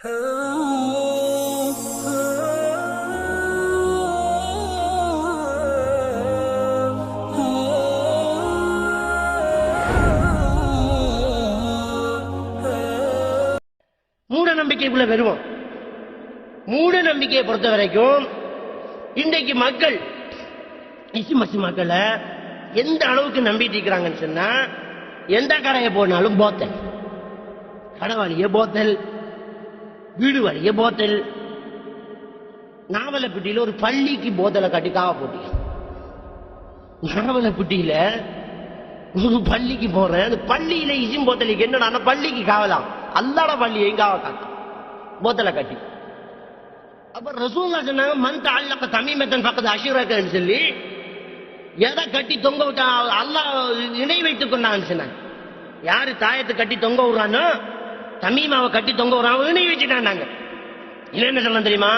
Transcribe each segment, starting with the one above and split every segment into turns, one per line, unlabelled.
மூட நம்பிக்கைக்குள்ள வருவோம். மூட நம்பிக்கையை பொறுத்த வரைக்கும் இன்றைக்கு மக்கள் இசுமசி மக்களை எந்த அளவுக்கு நம்பிட்டு இருக்கிறாங்கன்னு சொன்னா எந்த கடையை போனாலும் போத்தல். கடவாளியே போத்தல். வீடு வழிய போத்தல். நாவலப்பட்டியில ஒரு பள்ளிக்கு போத்தலை கட்டி காவ போட்டி நாவலப்பட்டியில ஒரு பள்ளிக்கு போறேன். அந்த பள்ளியில இசும் போத்தலுக்கு என்னடா பள்ளிக்கு காவலாம். அல்லாட பள்ளியையும் எங்காவ காட்டும் போத்தலை கட்டி. அப்ப ரசூல்லா சொன்னாங்க மன் தாழ்லக்க தமிமத்தன் பக்கத்து அஷுரக்கன்னு சொல்லி எதை கட்டி தொங்க விட்டா அல்லாஹ் இணை வைத்துக் கொண்டான்னு சொன்னாங்க. யாரு தாயத்தை கட்டி தொங்க விடுறானோ தமீமாவை கட்டி தொங்க விடுறான் இணை வச்சுட்டாங்க என்ன சொல்ல தெரியுமா?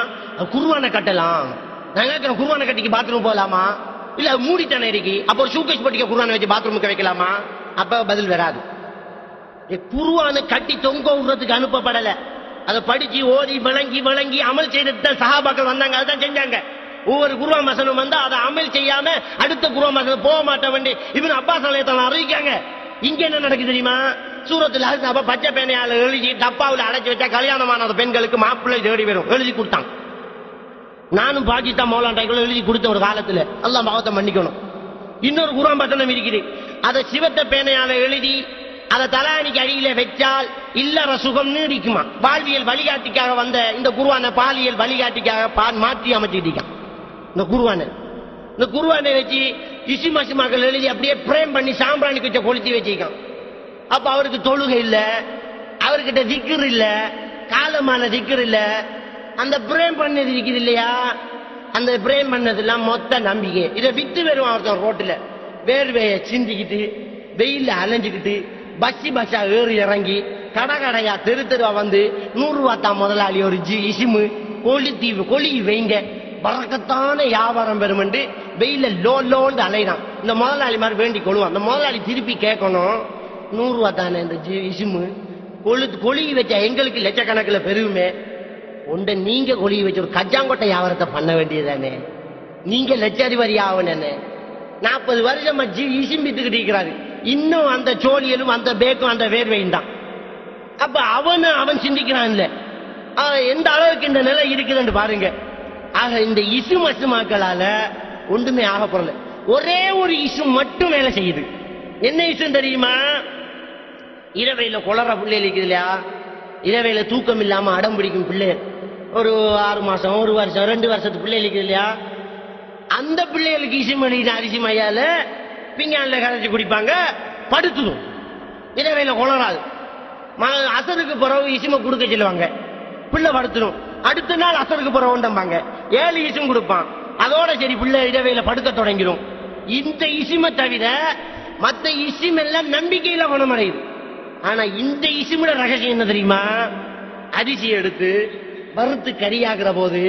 குருவானை கட்டலாம். நான் கேட்கிறேன்? குருவானை கட்டிக்கு பாத்ரூம் போகலாமா இல்ல மூடித்தானே இருக்கு? அப்போ ஒரு ஷூகேஸ் பட்டிக்க குருவானை வச்சு பாத்ரூமுக்கு வைக்கலாமா? அப்ப பதில் வராது. குருவானை கட்டி தொங்க விடுறதுக்கு அனுப்பப்படல. அதை படிச்சு ஓதி வழங்கி வழங்கி அமல் செய்தது தான் சஹாபாக்கள் வந்தாங்க. அதான் செஞ்சாங்க. ஒவ்வொரு குருவா மசனம் வந்தா அதை அமல் செய்யாம அடுத்த குருவா மசனம் போக மாட்டேன் வேண்டி. இவன் அப்பா சலயத்தான் அறிவிக்காங்க. இங்க என்ன நடக்குது தெரியுமா? சூரத்துல அப்ப பச்சை பேனையால எழுதி டப்பாவில் அடைச்சி வச்சா கல்யாணமான பெண்களுக்கு மாப்பிள்ளை தேடி வரும். எழுதி கொடுத்தான். நானும் பாகிஸ்தான் மௌலாண்டாய்க்குள்ள எழுதி கொடுத்த ஒரு காலத்துல. எல்லாம் பாவத்தை மன்னிக்கணும். இன்னொரு குரான் பட்டணம் இருக்குது. அதை சிவத்த பேனையால எழுதி அதை தலானிக்கு அடியில வச்சால் இல்லற சுகம் நீடிக்குமா? வாழ்வியல் வழிகாட்டிக்காக வந்த இந்த குருவான பாலியல் வழிகாட்டிக்காக பா- மாற்றி அமைச்சுக்கிட்டான் இந்த குருவான இந்த குருவானை வச்சு இசி மசிமாக்கள் எழுதி அப்படியே பிரேம் பண்ணி சாம்பிராணி குச்சை கொளுத்தி வச்சிருக்கான். அப்ப அவருக்கு தொழுகை இல்ல அவர்கிட்ட திக்கர் இல்ல காலமான திக்கர் இல்ல. அந்த பிரேம் பண்ணது இருக்குது இல்லையா? அந்த பிரேம் பண்ணதெல்லாம் மொத்த நம்பிக்கை. இதை வித்து வருவான் ஒருத்தன் ரோட்டில் வேர்வையை சிந்திக்கிட்டு வெயில அலைஞ்சுக்கிட்டு பஸ்ஸி பஸ்ஸா ஏறி இறங்கி கடை கடையா தெரு தெருவா வந்து நூறு தான் முதலாளி ஒரு ஜி இசிமு தீவு கொழி வைங்க. பறக்கத்தான வியாபாரம் பெறுமென்று வெயில லோ லோன்னு அலைறான் இந்த முதலாளி மாதிரி வேண்டி கொள்வான் அந்த முதலாளி திருப்பி கேட்கணும் நூறு ரூபா தானே இந்த ஜி- இசுமு? கொழு கொழுகி வச்சா எங்களுக்கு லட்சக்கணக்கில் பெருகுமே. உண்ட நீங்க கொழுகி வச்ச ஒரு கஜாங்கொட்டை வியாபாரத்தை பண்ண வேண்டியதானே நீங்க லட்சாதிபதி ஆகணுன்னு நாற்பது வருஷமா ஜி இசும்பித்துக்கிட்டு இருக்கிறாரு. இன்னும் அந்த சோழியலும் அந்த பேக்கும் அந்த வேர்வையும் தான். அப்ப அவனு அவன் சிந்திக்கிறான்ல. எந்த அளவுக்கு இந்த நிலை இருக்குதுன்னு பாருங்க. ஆக இந்த இசு மசுமாக்களால ஒன்றுமே ஆக போறல ஒரே ஒரு இசு மட்டும் வேலை செய்யுது. என்ன இசு தெரியுமா? இரவையில குளற பிள்ளை இருக்குது இல்லையா? இரவையில தூக்கம் இல்லாம அடம் பிடிக்கும் பிள்ளை. ஒரு ஆறு மாசம் ஒரு வருஷம் ரெண்டு வருஷத்து பிள்ளை இருக்குது இல்லையா? அந்த பிள்ளைகளுக்கு இசிமணி அரிசி மையால பிங்கான்ல கரைச்சி குடிப்பாங்க படுத்துடும். இரவையில குளராது ம- அசருக்கு பிறகு இசிம கொடுக்க சொல்லுவாங்க. பிள்ளை படுத்துடும். அடுத்த நாள் அசருக்கு பிறகுண்டம்பாங்க ஏழு இசும் கொடுப்பான். அதோட சரி பிள்ளை இரவையில படுக்க தொடங்கிடும் இந்த இசிமை தவிர மற்ற இசிம் நம்பிக்கையில் நம்பிக்கையில குணமடையுது. ஆனா இந்த இசிமோட ரகசியம் என்ன தெரியுமா? அரிசி எடுத்து வறுத்து கறியாகிற போது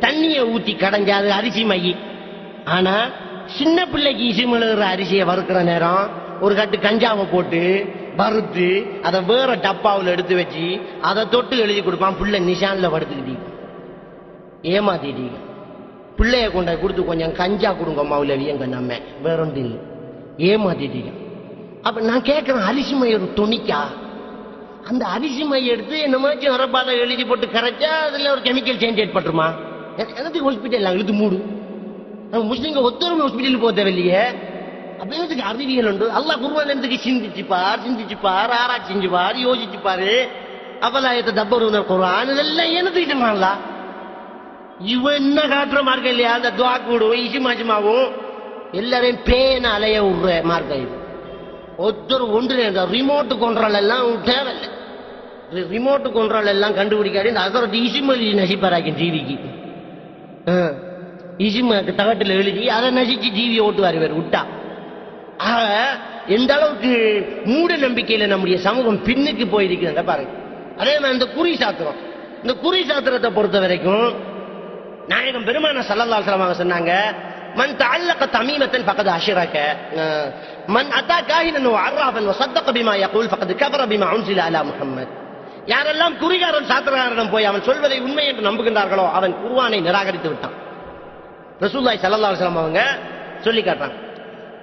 தண்ணியை ஊத்தி கடைஞ்சா அது அரிசி மையி ஆனா சின்ன பிள்ளைக்கு இசுமிழுகிற அரிசியை வறுக்கிற நேரம் ஒரு கட்டு கஞ்சாவை போட்டு வறுத்து அதை வேற டப்பாவில் எடுத்து வச்சு அதை தொட்டு எழுதி கொடுப்பான் பிள்ளை நிஷான்ல படுத்துக்கிட்டீங்க ஏமாத்திட்டீங்க பிள்ளைய கொண்ட கொடுத்து கொஞ்சம் கஞ்சா கொடுங்க மௌலவி எங்க நம்ம. வேற ஒன்றும் இல்லை. ஏமாத்திட்டீங்க அப்ப நான் கேட்கிறேன் அரிசி மை ஒரு துணிக்கா? அந்த அரிசி மை எடுத்து என்னமாச்சும் வரப்பாத எழுதி போட்டு கரைச்சா அதுல ஒரு கெமிக்கல் சேஞ்ச் ஏற்பட்டுருமா? எனக்கு ஹாஸ்பிட்டல் இழுத்து மூடு? நம்ம முஸ்லீம்கள் ஒத்தரும் ஹாஸ்பிட்டல் போக தேவையில்லையே. அப்ப அறிவியல் உண்டு? அல்லா குருவான் என்னத்துக்கு சிந்திச்சு பார் சிந்திச்சு பார் ஆராய்ச்சி செஞ்சு பார் யோசிச்சு பாரு. குரான் இதெல்லாம் என்னத்துக்கு சொன்னாங்களா இவன் என்ன காட்டுற மார்க்கம் இல்லையா? அந்த துவா கூடும் இசி மாசிமாவும் எல்லாரையும் பேன அலைய விடுற மார்க்கம் இது ஒருத்தர் ஒன்று இந்த ரிமோட் கண்ட்ரோல் எல்லாம் தேவையில்லை. ரிமோட் கண்ட்ரோல் எல்லாம் கண்டுபிடிக்காது. இந்த அதோட இசிமொழி நசிப்பாராக்கி டிவிக்கு இசிமாக்கு தகட்டில் எழுதி அதை நசிச்சு டிவியை ஓட்டுவார் இவர் விட்டா. ஆக எந்த அளவுக்கு மூட நம்பிக்கையில் நம்முடைய சமூகம் பின்னுக்கு போயிருக்கிறத பாருங்க. அதே மாதிரி இந்த குறி சாத்திரம். இந்த குறி சாத்திரத்தை பொறுத்த வரைக்கும் நாயகம் பெருமான சல்லல்லா சொன்னாங்க من تعلق تميمة فقد அஷ்ரக من மன் كاهنا وعرافا وصدق بما يقول فقد كفر بما أنزل على محمد. யாரெல்லாம் குறிகாரன் சாத்திரகாரனிடம் போய் அவன் சொல்வதை உண்மை என்று நம்புகின்றார்களோ அவன் குருவானை நிராகரித்து விட்டான். ரசூல்லாய் சல்லா அலைஹி அவங்க சொல்லி காட்டுறாங்க.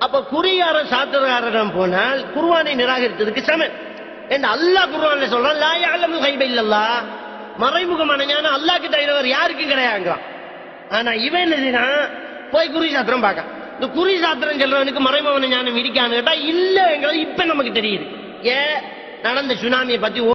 அப்ப குறிகாரன் சாத்திரகாரனிடம் போனால் குருவானை நிராகரித்ததுக்கு சமன் என்று அல்லாஹ் குருவான சொல்றான் லா யஅலமுல் கைப மறைமுகமான ஞானம் அல்லாஹ் கிட்ட இருக்கிறவர் யாருக்கும் கிடையாதுங்கிறான். ஆனா இவன் என்ன போய் குறி சாத்திரம் பார்க்க. இந்த குறி சாத்திரம் சொல்றவனுக்கு மறைமவன ஞானம் இருக்கான்னு கேட்டா இல்லங்கிறது இப்ப நமக்கு தெரியுது. ஏன்? நடந்த சுனாமியை பத்தி